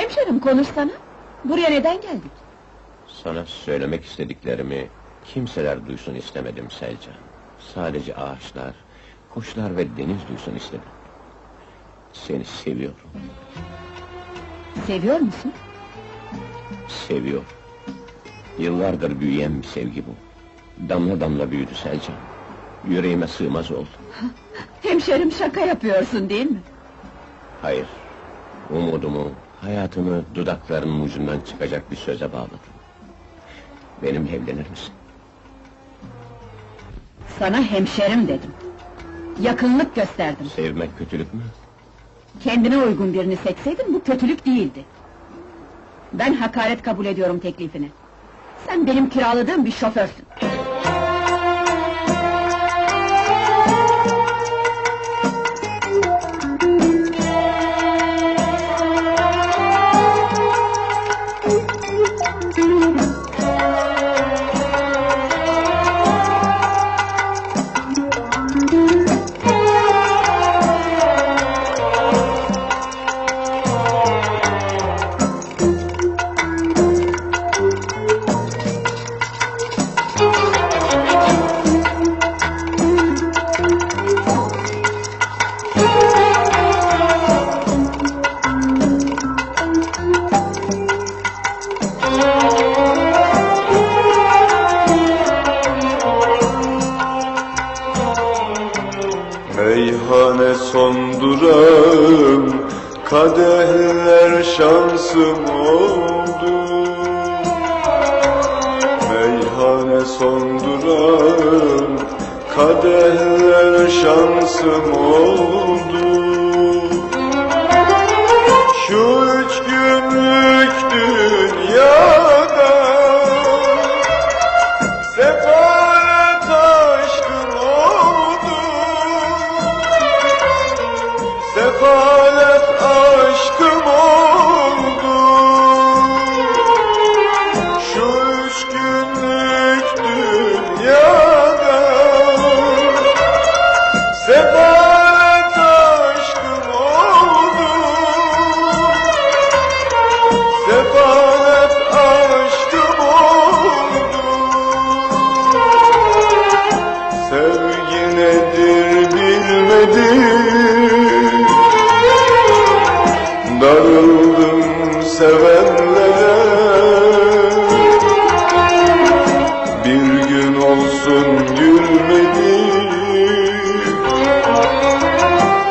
Hemşerim konuşsana. Buraya neden geldik? Sana söylemek istediklerimi kimseler duysun istemedim Selcan. Sadece ağaçlar, kuşlar ve deniz duysun istedim. Seni seviyorum, Seviyor musun? seviyorum. Yıllardır büyüyen bir sevgi bu. Damla damla büyüdü Selcan. Yüreğime sığmaz oldu. Hemşerim şaka yapıyorsun değil mi? Hayır, umudumu, hayatımı dudaklarının ucundan çıkacak bir söze bağladım. Benimle evlenir misin? Sana hemşerim dedim. Yakınlık gösterdim. Sevmek kötülük mü? Kendine uygun birini seçseydin bu kötülük değildi. Ben hakaret kabul ediyorum teklifini. Sen benim kiraladığım bir şoförsün. Kadehler şansım oldu. Meyhane son durağım Kadehler şansım oldu aşkım oldu gülmedim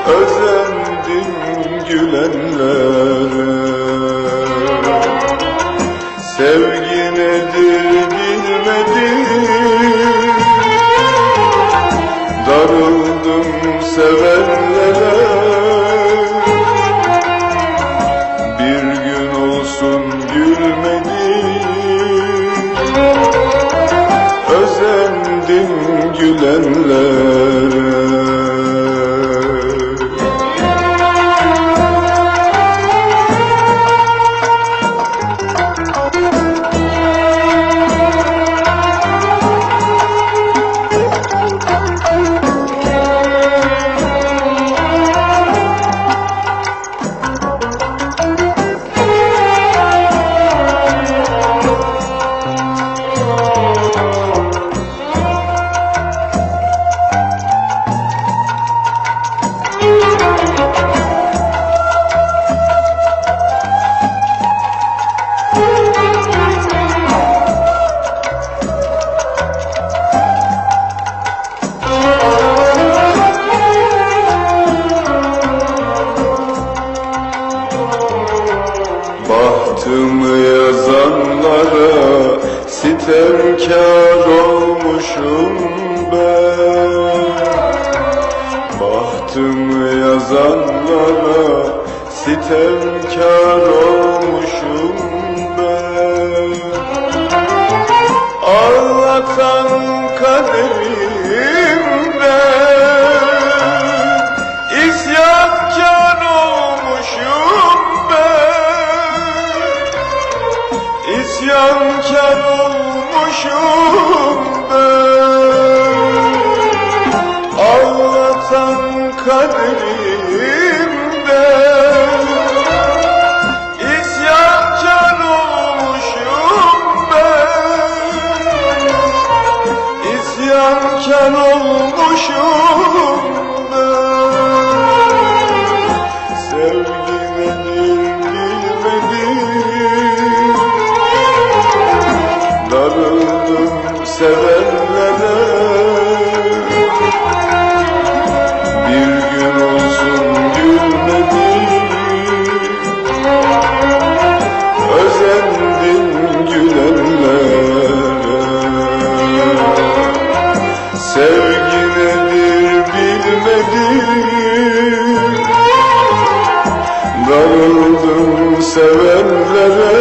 Özendim gülenlere. Sevgi nedir bilmedim. Darıldım sevenlere Bahtımı yazanlara sitemkar olmuşum ben. Bahtımı yazanlara sitemkar olmuşum ben. Ağlatan kaderimde İsyankar olmuşum ben. Ağlatan kaderimde sevenlere